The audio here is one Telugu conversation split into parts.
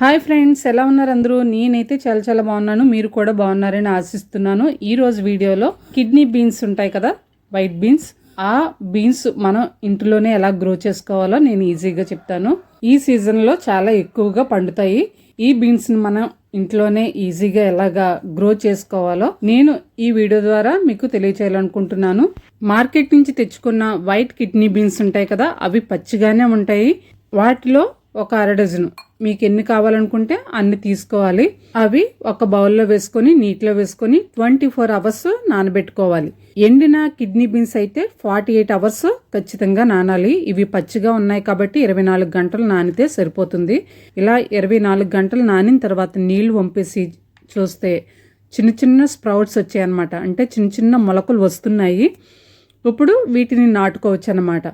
హాయ్ ఫ్రెండ్స్ ఎలా ఉన్నారు అందరూ? నేనైతే చాలా చాలా బాగున్నాను. మీరు కూడా బాగున్నారని ఆశిస్తున్నాను. ఈరోజు వీడియోలో కిడ్నీ బీన్స్ ఉంటాయి కదా వైట్ బీన్స్. ఆ బీన్స్ మనం ఇంట్లోనే ఎలా గ్రో చేసుకోవాలో నేను ఈజీగా చెప్తాను. ఈ సీజన్లో చాలా ఎక్కువగా పండుతాయి. ఈ బీన్స్ని మనం ఇంట్లోనే ఈజీగా ఎలాగా గ్రో చేసుకోవాలో నేను ఈ వీడియో ద్వారా మీకు తెలియచేయాలనుకుంటున్నాను. మార్కెట్ నుంచి తెచ్చుకున్న వైట్ కిడ్నీ బీన్స్ ఉంటాయి కదా అవి పచ్చిగానే ఉంటాయి. వాటిలో ఒక అర డజను మీకు ఎన్ని కావాలనుకుంటే అన్ని తీసుకోవాలి. అవి ఒక బౌల్లో వేసుకొని నీటిలో వేసుకొని ట్వంటీ ఫోర్ అవర్స్ నానబెట్టుకోవాలి. ఎండిన కిడ్నీ బీన్స్ అయితే ఫార్టీ ఎయిట్ అవర్స్ ఖచ్చితంగా నానాలి. ఇవి పచ్చిగా ఉన్నాయి కాబట్టి ఇరవై నాలుగు గంటలు నానితే సరిపోతుంది. ఇలా ఇరవై నాలుగు గంటలు నానిన తర్వాత నీళ్ళు వంపేసి చూస్తే చిన్న చిన్న స్ప్రౌట్స్ వచ్చాయన్నమాట. అంటే చిన్న చిన్న మొలకలు వస్తున్నాయి. ఇప్పుడు వీటిని నాటుకోవచ్చు అనమాట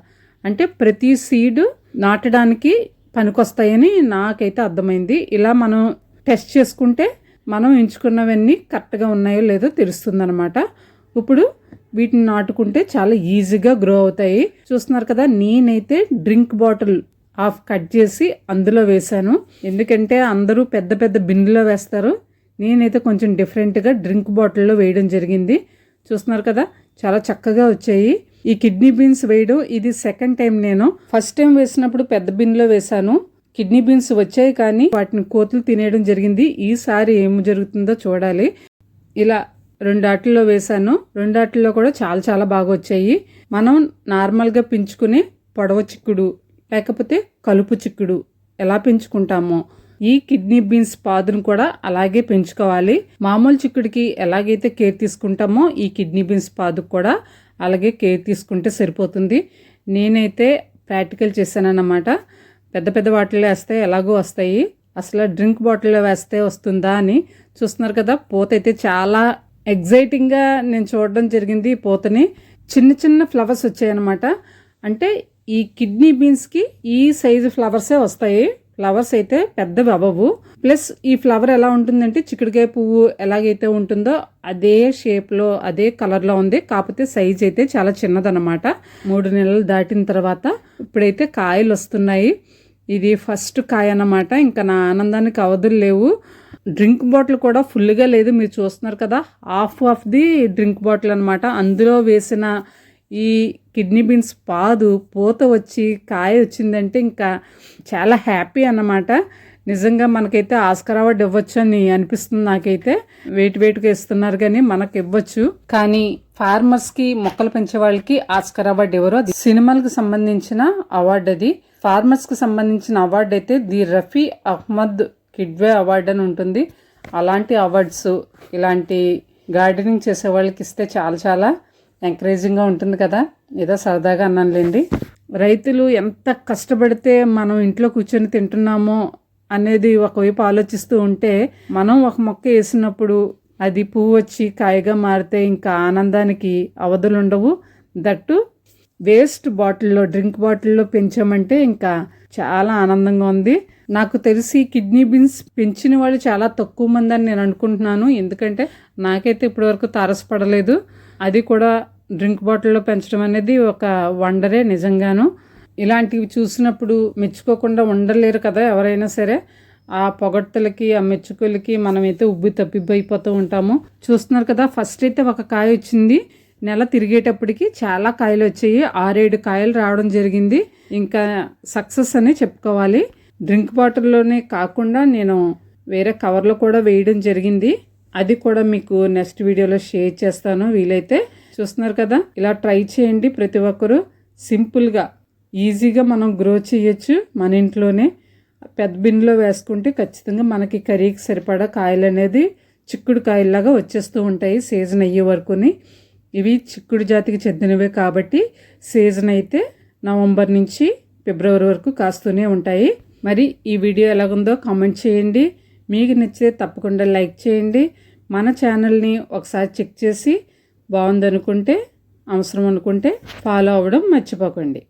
అంటే ప్రతి సీడ్ నాటడానికి పనికొస్తాయని నాకైతే అర్థమైంది. ఇలా మనం టెస్ట్ చేసుకుంటే మనం ఎంచుకున్నవన్నీ కరెక్ట్గా ఉన్నాయో లేదో తెలుస్తుందనమాట ఇప్పుడు వీటిని నాటుకుంటే చాలా ఈజీగా గ్రో అవుతాయి. చూస్తున్నారు కదా నేనైతే డ్రింక్ బాటిల్ ఆఫ్ కట్ చేసి అందులో వేశాను. ఎందుకంటే అందరూ పెద్ద పెద్ద బిన్నులో వేస్తారు. నేనైతే కొంచెం డిఫరెంట్గా డ్రింక్ బాటిల్లో వేయడం జరిగింది. చూస్తున్నారు కదా చాలా చక్కగా వచ్చాయి. ఈ కిడ్నీ బీన్స్ వేయడం ఇది సెకండ్ టైం నేను. ఫస్ట్ టైం వేసినప్పుడు పెద్ద బిన్లో వేశాను. కిడ్నీ బీన్స్ వచ్చాయి కానీ వాటిని కోతులు తినేయడం జరిగింది. ఈసారి ఏం జరుగుతుందో చూడాలి. ఇలా రెండు ఆటల్లో వేశాను. రెండు ఆటల్లో కూడా చాలా చాలా బాగా వచ్చాయి. మనం నార్మల్గా పెంచుకునే పొడవ చిక్కుడు లేకపోతే కలుపు చిక్కుడు ఎలా పెంచుకుంటామో ఈ కిడ్నీ బీన్స్ పాదును కూడా అలాగే పెంచుకోవాలి. మామూలు చిక్కుడికి ఎలాగైతే కేర్ తీసుకుంటామో ఈ కిడ్నీ బీన్స్ పాదుకు కూడా అలాగే కేర్ తీసుకుంటే సరిపోతుంది. నేనైతే ప్రాక్టికల్ చేశానన్నమాట. పెద్ద పెద్ద వాటిల్లో వేస్తే ఎలాగో వస్తాయి. అసలు డ్రింక్ బాటిల్లో వేస్తే వస్తుందా అని చూస్తున్నారు కదా. పూత అయితే చాలా ఎగ్జైటింగ్గా నేను చూడడం జరిగింది ఈ పూతని. చిన్న చిన్న ఫ్లవర్స్ వచ్చాయన్నమాట. అంటే ఈ కిడ్నీ బీన్స్కి ఈ సైజు ఫ్లవర్సే వస్తాయి. ఫ్లవర్స్ అయితే పెద్దవి అవ్వవు. ప్లస్ ఈ ఫ్లవర్ ఎలా ఉంటుందంటే చిక్కుడుకాయ పువ్వు ఎలాగైతే ఉంటుందో అదే షేప్లో అదే కలర్లో ఉంది. కాకపోతే సైజ్ అయితే చాలా చిన్నదనమాట మూడు నెలలు దాటిన తర్వాత ఇప్పుడైతే కాయలు వస్తున్నాయి. ఇది ఫస్ట్ కాయ అన్నమాట. ఇంకా నా ఆనందానికి అవధులు లేవు. డ్రింక్ బాటిల్ కూడా ఫుల్గా లేదు. మీరు చూస్తున్నారు కదా half of the drink bottle అనమాట అందులో వేసిన ఈ కిడ్నీ బీన్స్ పాదు పూత వచ్చి కాయ వచ్చిందంటే ఇంకా చాలా హ్యాపీ అన్నమాట. నిజంగా మనకైతే ఆస్కర్ అవార్డు ఇవ్వచ్చు అని అనిపిస్తుంది నాకైతే. వెయిట్ వెయిట్గా ఇస్తున్నారు కానీ మనకు ఇవ్వచ్చు. కానీ ఫార్మర్స్కి మొక్కలు పెంచే వాళ్ళకి ఆస్కర్ అవార్డు ఎవరో అది. సినిమాలకు సంబంధించిన అవార్డు అది. ఫార్మర్స్కి సంబంధించిన అవార్డు అయితే ది రఫీ అహ్మద్ కిడ్వే అవార్డు అని ఉంటుంది. అలాంటి అవార్డ్స్ ఇలాంటి గార్డెనింగ్ చేసే వాళ్ళకి ఇస్తే చాలా చాలా ఎంకరేజింగ్గా ఉంటుంది కదా. ఏదో సరదాగా అన్నానులేండి. రైతులు ఎంత కష్టపడితే మనం ఇంట్లో కూర్చొని తింటున్నామో అనేది ఒకవైపు ఆలోచిస్తూ ఉంటే మనం ఒక మొక్క వేసినప్పుడు అది పువ్వు వచ్చి కాయగా మారితే ఇంకా ఆనందానికి అవధులు ఉండవు దట్టు వేస్ట్ బాటిల్లో డ్రింక్ బాటిల్లో పెంచామంటే ఇంకా చాలా ఆనందంగా ఉంది. నాకు తెలిసి కిడ్నీ బీన్స్ పెంచిన వాళ్ళు చాలా తక్కువ మంది అని నేను అనుకుంటున్నాను. ఎందుకంటే నాకైతే ఇప్పటివరకు తారసపడలేదు. అది కూడా డ్రింక్ బాటిల్లో పెంచడం అనేది ఒక వండరే నిజంగాను. ఇలాంటివి చూసినప్పుడు మెచ్చుకోకుండా ఉండలేరు కదా ఎవరైనా సరే. ఆ పొగడ్తలకి ఆ మెచ్చుకోలకి మనమైతే ఉబ్బి తప్పిబ్బైపోతూ ఉంటాము. చూస్తున్నారు కదా ఫస్ట్ అయితే ఒక కాయ వచ్చింది. నెల తిరిగేటప్పటికి చాలా కాయలు వచ్చాయి. ఆరేడు కాయలు రావడం జరిగింది. ఇంకా సక్సెస్ అని చెప్పుకోవాలి. డ్రింక్ బాటిల్లోనే కాకుండా నేను వేరే కవర్లో కూడా వేయడం జరిగింది. అది కూడా మీకు నెక్స్ట్ వీడియోలో షేర్ చేస్తాను. వీలైతే చూస్తున్నారు కదా? ఇలా ట్రై చేయండి ప్రతి ఒక్కరూ. సింపుల్గా ఈజీగా మనం గ్రో చేయొచ్చు మన ఇంట్లోనే. పెద్ద బిన్లో వేసుకుంటే ఖచ్చితంగా మనకి కర్రీకి సరిపడా కాయలు అనేది చిక్కుడు కాయల్లాగా వచ్చేస్తూ ఉంటాయి సీజన్ అయ్యే వరకుని. ఇవి చిక్కుడు జాతికి చెందినవే కాబట్టి సీజన్ అయితే నవంబర్ నుంచి ఫిబ్రవరి వరకు కాస్తూనే ఉంటాయి. మరి ఈ వీడియో ఎలాగుందో కామెంట్ చేయండి. మీకు నచ్చితే తప్పకుండా లైక్ చేయండి. మన ఛానల్ని ఒకసారి చెక్ చేసి బాగుందనుకుంటే అవసరం అనుకుంటే ఫాలో అవ్వడం మర్చిపోకండి.